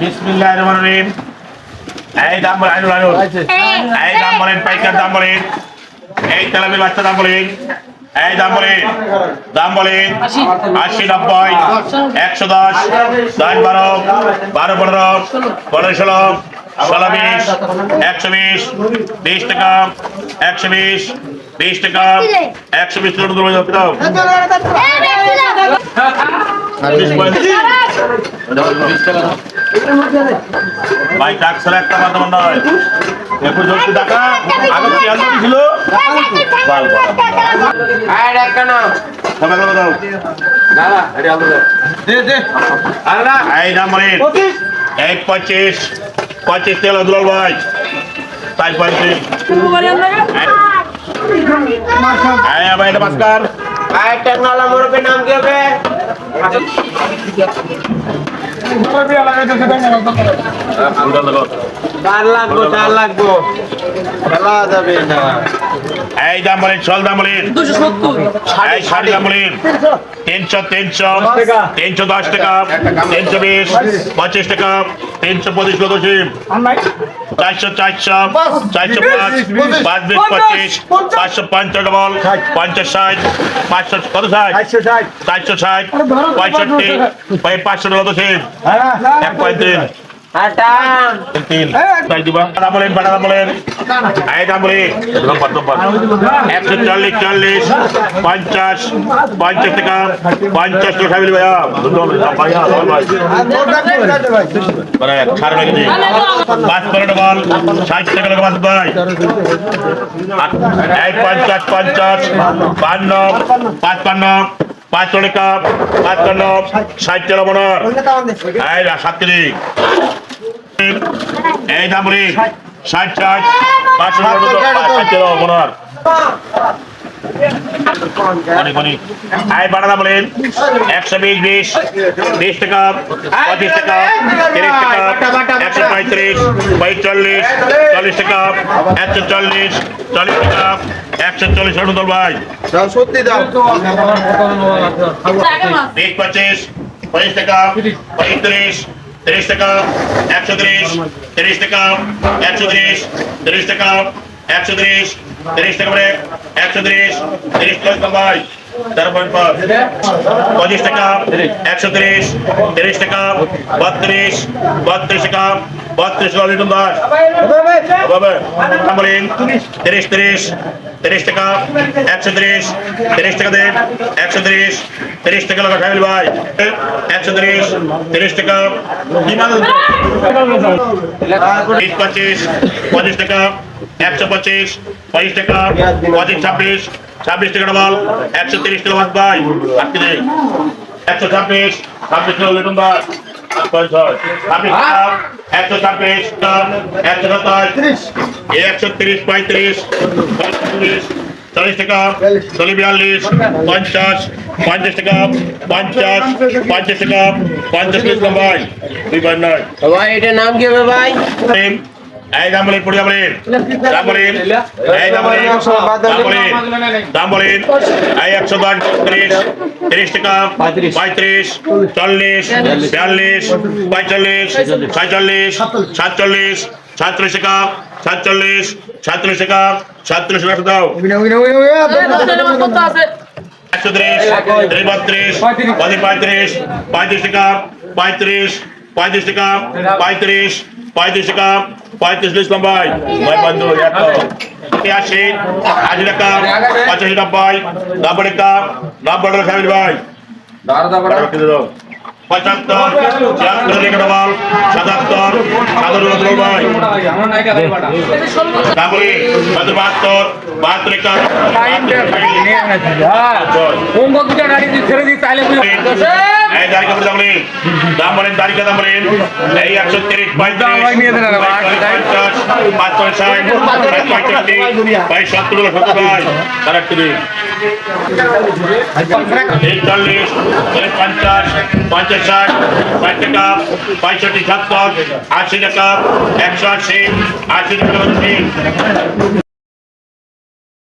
বিসমিল্লাহ রহমান রহিম। এই দাম বলেন আইনুল আইনুল। এই দাম বলেন পাইকার দাম বলেন এই তেলাপির বাচ্চা দাম বলেন এই দাম বলেন দাম বলেন আশি নব্বই একশো দশ দশ বারো বারো পনেরো পনেরো ষোলো ষোলো বিশ একশো বিশ বিশ টাকা একশো বিশ বিশ টাকা একশো বিশ টাকা দাও। বিশ পঁয়ত্রিশ ভাই টাকসার একটা মাধ্যম নয়। আগে কি ছিল। সবাই করে দাও। এই দাম বলেন এক পঁচিশ। পঁচিশ তেল দুলাল ভাই। সাইজ পঁয়ত্রিশ। এই ভাই এটা মাস্কার। এই দাম বলেন চল দাম বলেন এই শাড়ি দাম তিনশো তিনশো তিনশো দশ টাকা, তিনশো বিশ, পঁচিশ টাকা, তিনশো পঁচিশ কত চারশো চারশো চারশো পাঁচ পাঁচ বিশ পঁচিশ পাঁচশো পঞ্চান্ন ডবল পঞ্চাশ ষাট পাঁচশো কত ষাট? চারশো ষাট। পঁয়ষট্টি পাঁচশো কত কত এক পঁয়ত্রিশ একশো চল্লিশ চল্লিশ পঞ্চাশ পঞ্চাশ টাকা। পঞ্চাশ টাকা খাবি ভাইয়া। পাঁচ পনেরো বল। ষাট টাকা লাগে পাঁচ ভাই। এই পঞ্চাশ পঞ্চাশ বান্ন পাঁচ পান্ন পাঁচ কাপ পাঁচ পান্ন ষাট টাকা মনার এই সাত তিরিশ এই দাম বলি ষাট ষাট ষাট টাকা মনার অনেক অনেক। আয় বাড়াদা বলেন। একশো বিশ বিশ বিশ টাকা পঁচিশ টাকা তিরিশ টাকা একশো পঁয়ত্রিশ পঁয়তাল্লিশ চল্লিশ টাকা একশো চল্লিশ চল্লিশ টাকা একশো চল্লিশ অনুদল ভাই। সত্যি দাও। বিশ পঁচিশ পঁচিশ টাকা পঁয়ত্রিশ তিরিশ টাকা একশো তিরিশ তিরিশ টাকা একশো তিরিশ তিরিশ টাকা একশো তিরিশ তিরিশ টাকা করে একশো তিরিশ তিরিশ টাকা ভাই তেরো পয়েন্ট পাঁচ। পঁচিশ টাকা একশো তিরিশ তিরিশ টাকা বত্রিশ বত্রিশ টাকা বত্রিশ লিটন দাস বলেন তিরিশ তিরিশ তিরিশ টাকা একশো তিরিশ তিরিশ টাকা দেন একশো তিরিশ তিরিশ টাকা লাগা খাইল ভাই একশো তিরিশ তিরিশ টাকা। পঁচিশ পঁচিশ টাকা। একশো পঁচিশ পঁচিশ টাকা পঁচিশ ছাব্বিশ ছাব্বিশ টাকা বল একশো তিরিশ টাকা বাদ ভাই আটকে দে একশো ছাব্বিশ ছাব্বিশ টাকা লিটন দাস ছাব্বিশ টাকা একশো ছাব্বিশ একশো সাতাশ একশো তিরিশ পঁয়ত্রিশ পঁয়ত্রিশ চল্লিশ টাকা চল্লিশ বিয়াল্লিশ পঞ্চাশ পঞ্চাশ টাকা পঞ্চাশ পঞ্চাশ টাকা পঞ্চাশ এই দাম বলেন পড়ে বলেন দাম বলেন এই দাম বলেন দাম বলেন দাম বলেন এই একশো দশ তিরিশ তিরিশ টাকা পঁয়ত্রিশ। চল্লিশ বিয়াল্লিশ। পঁয়তাল্লিশ ছয়চল্লিশ। সাতচল্লিশ সাতচল্লিশ। টাকা সাতচল্লিশ সাতচল্লিশ টাকা সাতচল্লিশ টাকা দাও। একশো তিরিশ তিরিশ বত্রিশ পঁয়ত্রিশ পঁয়ত্রিশ পঁয়ত্রিশ টাকা পঁয়ত্রিশ পঁয়ত্রিশ টাকা পঁয়ত্রিশ পঁয়ত্রিশ টাকা পঁয়ত্রিশ লিখলাম ভাই ভাই বন্ধু আশি আশি টাকা পঁচাশি নব্বই নব্বই টাকা নব্বই টাকা সামিল ভাই। পঁচাত্তর ছিয়াত্তর ডবল সাতাত্তর সাতাত্তর ভাই। তারপরে বাহাত্তর বাহাত্তর টাকা এই তারিখ দাম বলেন দাম বলেন তারিখে দাম বলেন। এই একশো তিরিশ ভাই সত্তর ভাই তারা দিন। একচল্লিশ পঞ্চাশ পঞ্চাশ ষাট ষাট টাকা পঁয়ষট্টি সত্তর আশি টাকা একশো আশি আশি টাকা